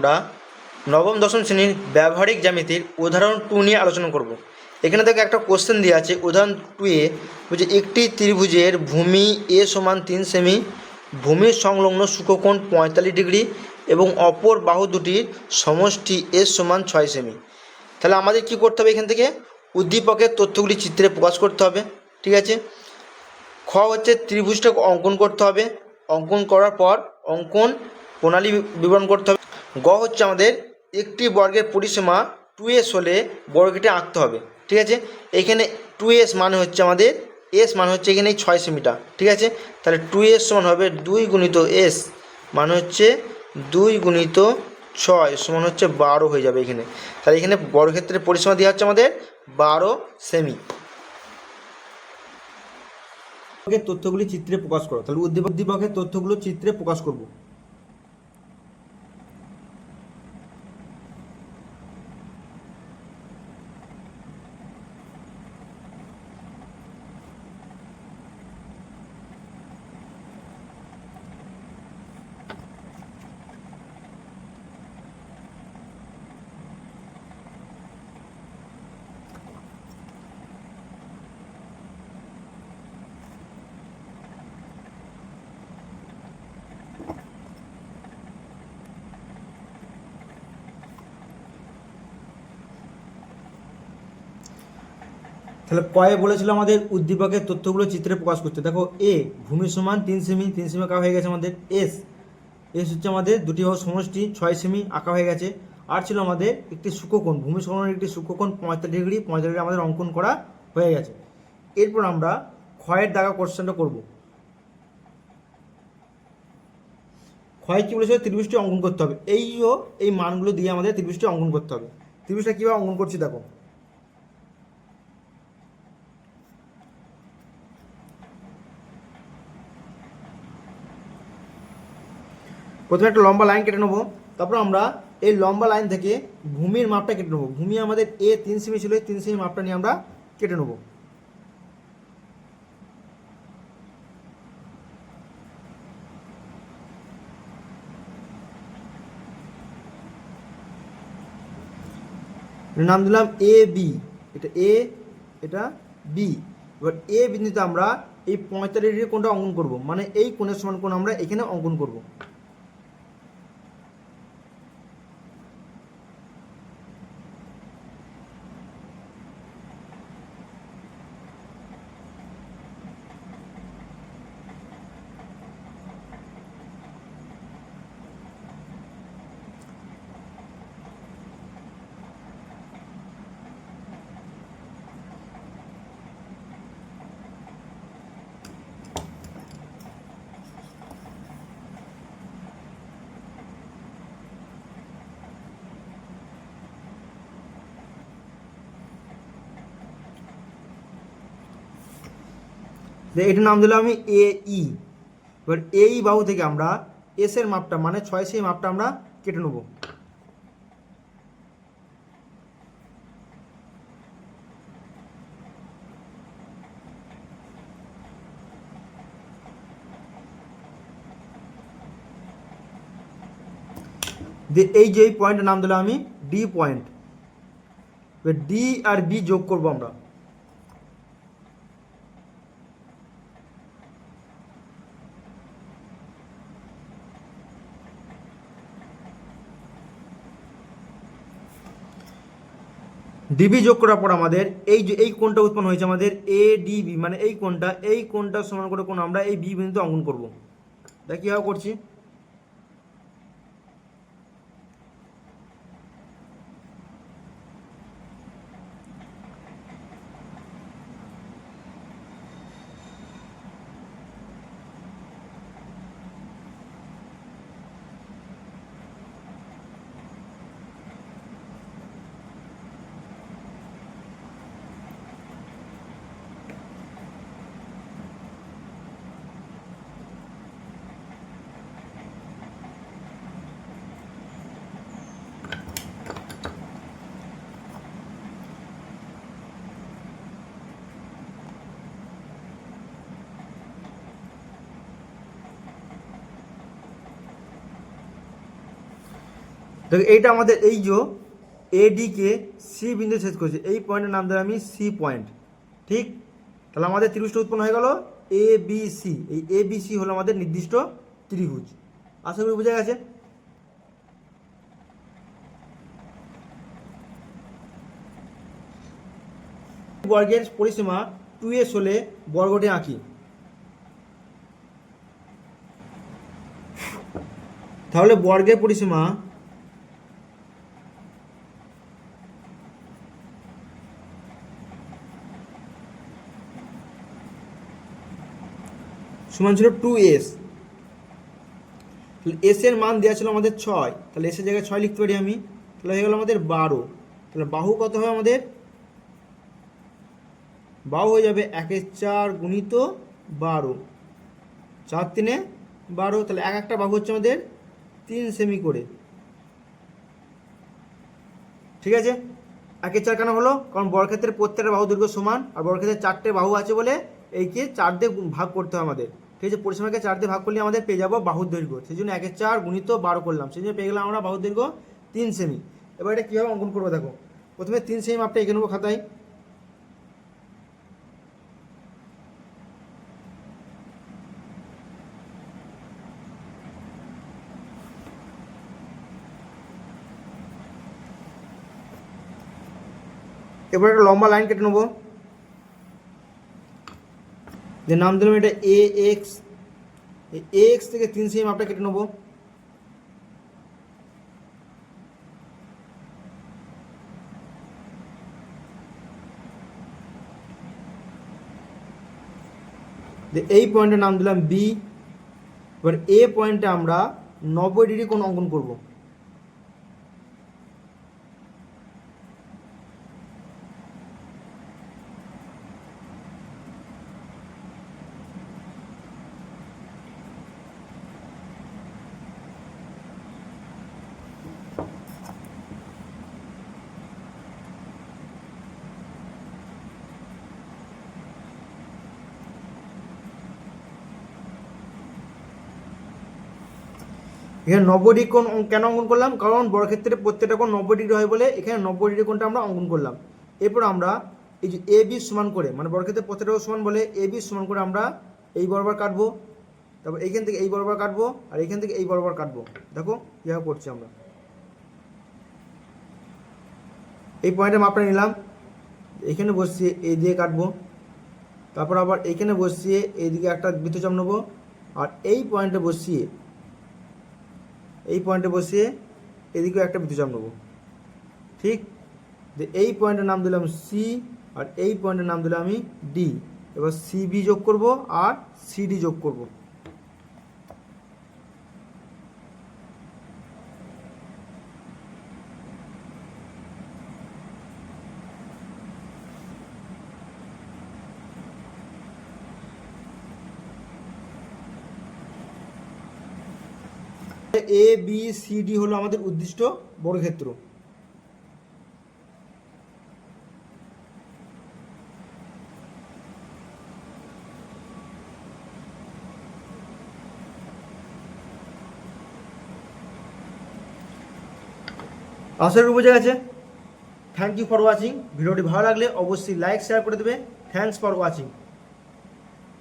আমরা নবম, দশম শ্রেণির ব্যবহারিক জ্যামিতির উদাহরণ টু নিয়ে আলোচনা করব। এখানে থেকে একটা কোশ্চেন দেওয়া আছে। উদাহরণ টু এ বলছে, একটি ত্রিভুজের ভূমি এ সমান তিন সেমি ভূমির সংলগ্ন সুকোণ পঁয়তাল্লিশ ডিগ্রি এবং অপর বাহু দুটির সমষ্টি এস সমান ছয় সেমি তাহলে আমাদের কি করতে হবে এখান থেকে? উদ্দীপকের তথ্যগুলি চিত্রে প্রকাশ করতে হবে, ঠিক আছে? খ হচ্ছে ত্রিভুজটা অঙ্কন করতে হবে। অঙ্কন করার পর অঙ্কন প্রণালী বিবরণ করতে হবে। গ হচ্ছে আমাদের একটি বর্গের পরিসীমা টু এস হলে বর্গটি আঁকতে হবে, ঠিক আছে? এখানে টু এস মানে হচ্ছে আমাদের এস মানে হচ্ছে এখানে ছয় সেমিটা ঠিক আছে? তাহলে টু এস সমান হবে দুই গুণিত এস মানে হচ্ছে দুই গুণিত ছয় সমান হচ্ছে বারো হয়ে যাবে এখানে। তাহলে এখানে বর্গক্ষেত্রের পরিসীমা দেওয়া হচ্ছে আমাদের বারো সেমি তথ্যগুলি চিত্রে প্রকাশ করো। তাহলে উদ্দীপক তথ্যগুলো চিত্রে প্রকাশ করব। তাহলে কয়ে বলেছিল আমাদের উদ্দীপকের তথ্যগুলো চিত্রে প্রকাশ করতে। দেখো, এ ভূমি সমান তিন সেমি তিন সেমি আঁকা হয়ে গেছে আমাদের। এস এস হচ্ছে আমাদের দুটি বাহু সমষ্টি, ছয় সেমি আঁকা হয়ে গেছে। আর ছিল আমাদের একটি সূক্ষ্মকোণ, ভূমি সমানের একটি সূক্ষ্মকোণ, পঁয়তাল্লিশ ডিগ্রি পঁয়তাল্লিশ ডিগ্রি আমাদের অঙ্কন করা হয়ে গেছে। এরপর আমরা ক্ষয়ের দাগা কোশ্চেনটা করব। ক্ষয় কী বলেছিল? ত্রিভুজটি অঙ্কন করতে হবে। এইও এই মানগুলো দিয়ে আমাদের ত্রিভুজটি অঙ্কন করতে হবে। ত্রিভুজটা কীভাবে অঙ্কন করছি দেখো। প্রথমে একটা লম্বা লাইন কেটে নেব, তারপর আমরা এই লম্বা লাইন থেকে ভূমির মাপটা কেটে নেব। ভূমি আমাদের এ তিন সেমি ছিল, এই তিন সেমি মাপটা নিয়ে আমরা কেটে নেব। নাম দিলাম এ বি এটা এ এটা বি এবার এ বিন্দুতে আমরা এই পঁয়তাল্লিশ ডিগ্রি কোণটা অঙ্কন করব। মানে এই কোণের সমান কোণ আমরা এখানে অঙ্কন করব। এটার নাম দিলাম আমি এ ই এবার এই বাহু থেকে আমরা এস এর মাপটা মানে ছয় সেই মাপটা আমরা কেটে নেব। এই যে এই পয়েন্টের নাম দিলাম আমি ডি পয়েন্ট ডি আর বি যোগ করব আমরা। ডিবি যোগ করার পর আমাদের এই যে, এই কোণটা উৎপন্ন হয়েছে আমাদের এ ডিবি মানে এই কোণটা এই কোণটা সমান করে কোন আমরা এই বি বিন্দুতে অঙ্কন করব। দেখি কীভাবে করছি? দেখো, এইটা আমাদের এই যে এডিকে সি বিন্দু শেষ করেছে। এই পয়েন্টের নাম দিলাম আমি সি পয়েন্ট ঠিক? তাহলে আমাদের ত্রিভুজটা উৎপন্ন হয়ে গেল এ বি সি এই এ বি সি হলো আমাদের নির্দিষ্ট ত্রিভুজ। আশা করি বুঝে গেছে? বর্গের পরিসীমা টু এস হলে বর্গটি আঁকি। তাহলে বর্গের পরিসীমা সমান ছিল টু এস এস এর মান দেওয়া ছিল আমাদের ছয়। তাহলে এসের জায়গায় ছয় লিখতে পারি আমি। তাহলে হয়ে গেল আমাদের বারো। তাহলে বাহু কত হবে আমাদের? বাহু হয়ে যাবে একের চার গুণিত বারো। চার তিনে বারো। তাহলে এক একটা বাহু হচ্ছে আমাদের তিন সেমি করে। ঠিক আছে? একের চার কেন হলো? কারণ বর্গক্ষেত্রের প্রত্যেকটা বাহু দৈর্ঘ্য সমান, আর বর্গক্ষেত্রের চারটে বাহু আছে বলে এইকে চার দিয়ে ভাগ করতে হবে আমাদের। ঠিক আছে, পরিসীমাকে চার দিয়ে ভাগ করলে আমাদের পেয়ে যাব বাহুর দৈর্ঘ্য। সেই জন্য একের চার গুণিত বারো করলাম। সেই জন্য পেয়ে গেলাম আমরা বাহুর দৈর্ঘ্য তিন সেমি এবার এটা কীভাবে অঙ্কন করব দেখো। প্রথমে তিন সেমি মাপটা এঁকে নেব খাতায়। এবার একটা লম্বা লাইন কেটে নেব। যে নাম দিলাম এটা এ এক্স এ এক্স থেকে তিন সেমি মাপটা কেটে নেব। এই পয়েন্টের নাম দিলাম বি এবার এ পয়েন্টে আমরা নব্বই ডিগ্রি কোণ অঙ্কন করব। এখানে নব্বই ডিগ্রি কোণ কেন অঙ্কন করলাম? কারণ বর্গক্ষেত্রে প্রত্যেকটা কোণ নব্বই ডিগ্রি হয় বলে এখানে নব্বই ডিগ্রি কোণটা আমরা অঙ্কন করলাম। এরপর আমরা এই যে এ বি সমান করে মানে বর্গক্ষেত্রে প্রত্যেকটা সমান বলে এ বি সমান করে আমরা এই বরাবর কাটবো। তারপর এইখান থেকে এই বরাবর কাটবো আর এইখান থেকে এই বরাবর কাটবো। দেখো কীভাবে করছি আমরা। এই পয়েন্টে মাপটা নিলাম। এখানে বসিয়ে এই দিয়ে কাটবো। তারপর আবার এইখানে বসিয়ে এইদিকে একটা বৃত্তচাপ নেব। আর এই পয়েন্টে বসিয়ে এই পয়েন্টে বসিয়ে এদিকেও একটা বিদ্যুচাপ নেব। ঠিক? যে এই পয়েন্টের নাম দিলাম সি আর এই পয়েন্টের নাম দিলাম আমি ডি এবার সিবি যোগ করব আর সিডি যোগ করব। এ বি সি ডি হলো আমাদের উদ্দিষ্ট বর্গক্ষেত্র। আশা করি বুঝে গেছে। থ্যাংক ইউ ফর ওয়াচিং ভিডিওটি ভালো লাগলে অবশ্যই লাইক শেয়ার করে দেবে। Thanks for watching